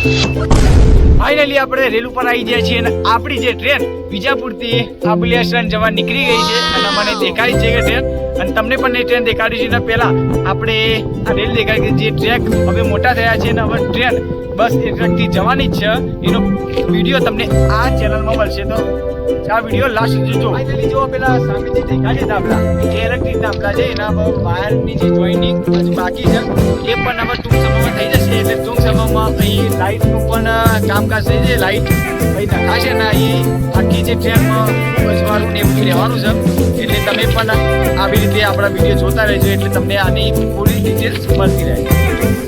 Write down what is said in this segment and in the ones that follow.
Finally આપણે rail ઉપર આવી ગયા છીએ અને આપણી જે ટ્રેન વિજાપુરથી આબુલિયા સ્ટેશન જવા નીકળી ગઈ છે અને મને દેખાય છે કે ટ્રેન. અને તમને પણ એ ટ્રેન દેખાડી છે. એના પહેલા આપણે આ રેલ દેખાડી જે ટ્રેક હવે મોટા થયા છે અને હવે ટ્રેન બસ એ ટ્રેકથી જવાની જ છે. એનો વીડિયો તમને આ ચેનલમાં મળશે. તો આ વીડિયો લાસ્ટ સુધી જો ફાઇનલી જો પેલા સામે જે દેખાય છે દાખલા જે ઇલેક્ટ્રિક દાખલા છે, એના પર વાયરની જે જોઈનિંગ બાકી છે. એ પણ હવે ટૂંક સમયમાં થઈ જશે. એટલે અહીં લાઇટનું પણ કામકાજ થઈ જશે લાઇટ અહીં નખાશે અહીં આખી જે ટ્રેનમાં બસવાળું ને રહેવાનું છે, એટલે તમે પણ આવી રીતે આપણા વીડિયો જોતા રહેજો, એટલે તમને આની પૂરી ડિટેલ્સ મળતી રહે.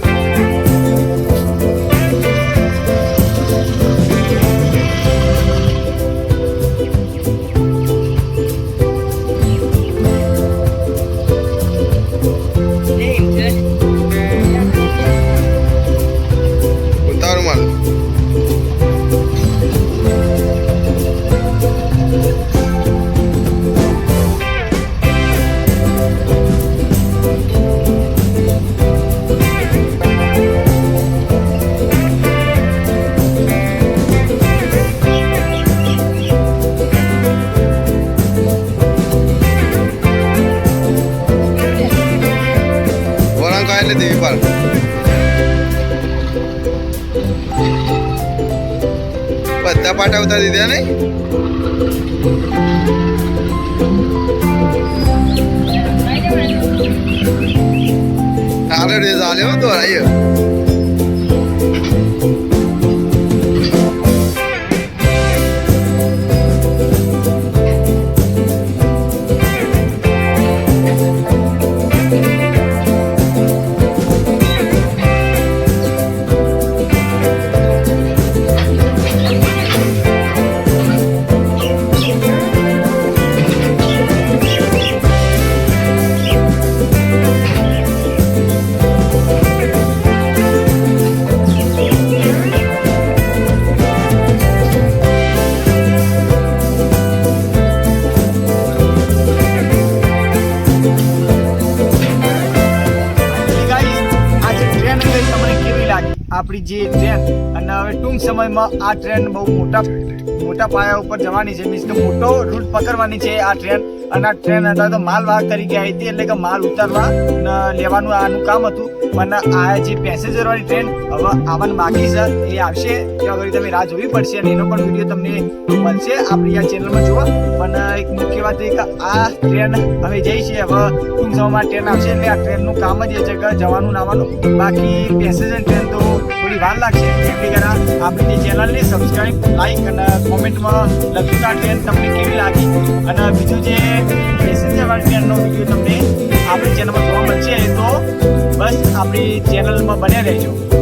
વળાંક આવે એટલે દેવી પાલ બધા પાટા ઉતારી દીધા નહીં? હાલો રે ચાલ્યો તો આયો આપણી જે ટ્રેન અને હવે ટૂંક સમયમાં આ ટ્રેન બહુ મોટા મોટા પાયા ઉપર જવાની છે મીન્સ કે મોટો રૂટ પકડવાની છે આ ટ્રેન અને આ ટ્રેન હતા તો માલ વાહક તરીકે આવી હતી, એટલે કે માલ ઉતારવા લેવાનું આનું કામ હતું. પણ આ જે પેસેન્જર વાળી ટ્રેન હવે આવવાનું બાકી છે. એ આવશે ત્યાં આગળ તમે રાહ જોવી પડશે અને એનો પણ વીડિયો તમને મળશે. આપણી આ ચેનલમાં જોવા. પણ એક મુખ્ય વાત એ કે આ ટ્રેન હવે જઈ છે, હવે ટૂંક સમયમાં ટ્રેન આવશે, એટલે આ ટ્રેનનું કામ જ એ છે કે જવાનું નાવાનું. બાકી પેસેન્જર ટ્રેન તો થોડી વાર લાગશે. એટલે આપણી ચેનલને સબસ્ક્રાઈબ લાઈક અને કોમેન્ટમાં આ ટ્રેન તમને કેવી લાગી? અને બીજું જે પેસેન્જર વાળી ટ્રેનનો વીડિયો તમને આપણી ચેનલમાં જોવા મળશે, તો બસ આપણી ચેનલમાં બન્યા રહેજો.